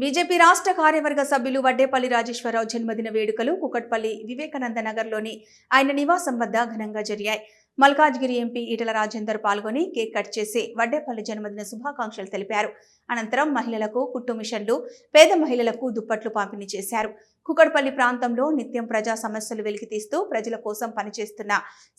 BJP రాష్ట్ర కార్యవర్గ సభ్యులు వడ్డేపల్లి రాజేశ్వరరావు జన్మదిన వేడుకలు కుకట్పల్లి వివేకానంద నగర్లోని ఆయన నివాసం వద్ద ఘనంగా జరిగాయి. మల్కాజ్గిరి ఎంపీ ఈటల రాజేందర్ పాల్గొని కేక్ కట్ చేసి వడ్డేపల్లి జన్మదిన శుభాకాంక్షలు తెలిపారు. అనంతరం మహిళలకు కుట్టు మిషన్లు పేద మహిళలకు దుప్పట్లు పంపిణీ చేశారు. కుకట్పల్లి ప్రాంతంలో నిత్యం ప్రజా సమస్యలు వెలికితీస్తూ ప్రజల కోసం పనిచేస్తున్న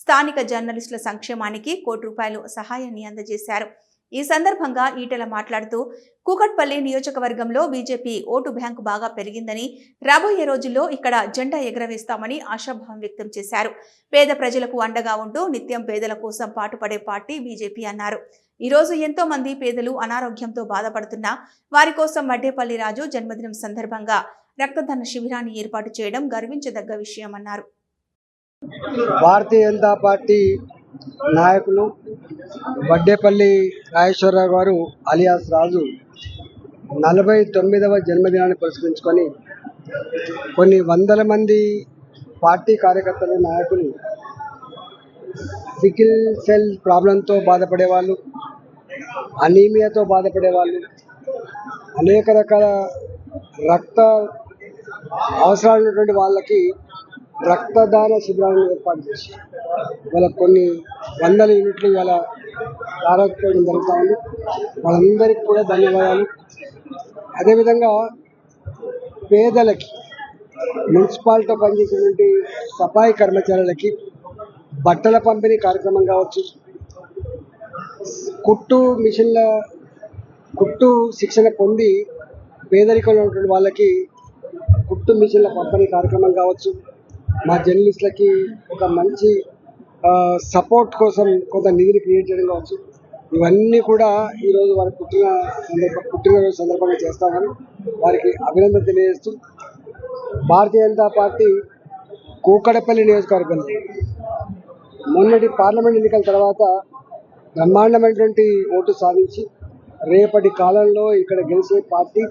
స్థానిక జర్నలిస్టుల సంక్షేమానికి కోటి రూపాయలు సహాయాన్ని అందజేశారు. ఈ సందర్భంగా ఈటెల మాట్లాడుతూ కూకట్పల్లి నియోజకవర్గంలో బీజేపీ ఓటు బ్యాంకు బాగా పెరిగిందని రాబోయే రోజుల్లో ఇక్కడ జెండా ఎగరవేస్తామని ఆశాభావం వ్యక్తం చేశారు. పేద ప్రజలకు అండగా ఉంటూ నిత్యం పేదల కోసం పాటుపడే పార్టీ బీజేపీ అన్నారు. ఈ రోజు ఎంతో మంది పేదలు అనారోగ్యంతో బాధపడుతున్నా వారి కోసం మడ్డేపల్లి రాజు జన్మదినం సందర్భంగా రక్తదాన శిబిరాన్ని ఏర్పాటు చేయడం గర్వించదగ్గ విషయమన్నారు. భారతీయ జనతా పార్టీ నాయకులు వడ్డేపల్లి రాజేశ్వరరావు గారు అలియాస్ రాజు నలభై తొమ్మిదవ జన్మదినాన్ని పురస్కరించుకొని కొన్ని వందల మంది పార్టీ కార్యకర్తలు నాయకులు సికిల్ సెల్ ప్రాబ్లంతో బాధపడేవాళ్ళు అనీమియాతో బాధపడేవాళ్ళు అనేక రకాల రక్త అవసరాలు ఉన్నటువంటి వాళ్ళకి రక్తదాన శిబిరాలను ఏర్పాటు చేసి వాళ్ళ కొన్ని వందల యూనిట్లు ఇవాళ ప్రారంభించడం జరుగుతూ ఉంది. వాళ్ళందరికీ కూడా ధన్యవాదాలు. అదేవిధంగా పేదలకి మున్సిపాలిటీ పనిచేసినటువంటి సఫాయి కర్మచారులకి బట్టల పంపిణీ కార్యక్రమం కావచ్చు కుట్టు మిషన్ల కుట్టు శిక్షణ పొంది పేదరికంలో ఉన్నటువంటి వాళ్ళకి కుట్టు మిషన్ల పంపిణీ కార్యక్రమం కావచ్చు మా జర్నలిస్టులకి ఒక మంచి సపోర్ట్ కోసం కొంత నిధిని క్రియేట్ చేయడం కావచ్చు. ఇవన్నీ కూడా ఈరోజు వారి పుట్టిన సందర్భ పుట్టినరోజు సందర్భంగా చేస్తామని వారికి అభినందన తెలియజేస్తూ భారతీయ జనతా పార్టీ కూకడపల్లి నియోజకవర్గం. మొన్నటి పార్లమెంట్ ఎన్నికల తర్వాత బ్రహ్మాండమైనటువంటి ఓటు సాధించి రేపటి కాలంలో ఇక్కడ గెలిచే పార్టీ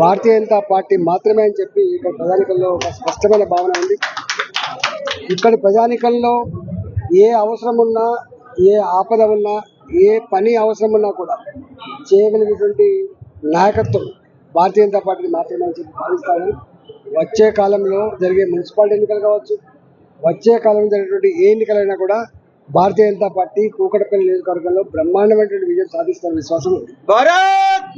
భారతీయ జనతా పార్టీ మాత్రమే అని చెప్పి ఇక్కడ ప్రధానికల్లో ఒక స్పష్టమైన భావన ఉంది. ఇక్కడి ప్రజానికంలో ఏ అవసరం ఉన్నా ఏ ఆపద ఉన్నా ఏ పని అవసరం ఉన్నా కూడా చేయగలిగేటువంటి నాయకత్వం భారతీయ జనతా పార్టీని మాత్రమే అని చెప్పి భావిస్తాను వచ్చే కాలంలో జరిగే మున్సిపాలిటీ ఎన్నికలు కావచ్చు వచ్చే కాలంలో జరిగేటువంటి ఏ ఎన్నికలైనా కూడా భారతీయ జనతా పార్టీ కూకటపల్లి నియోజకవర్గంలో బ్రహ్మాండమైనటువంటి విజయం సాధిస్తున్న విశ్వాసం ఉంది.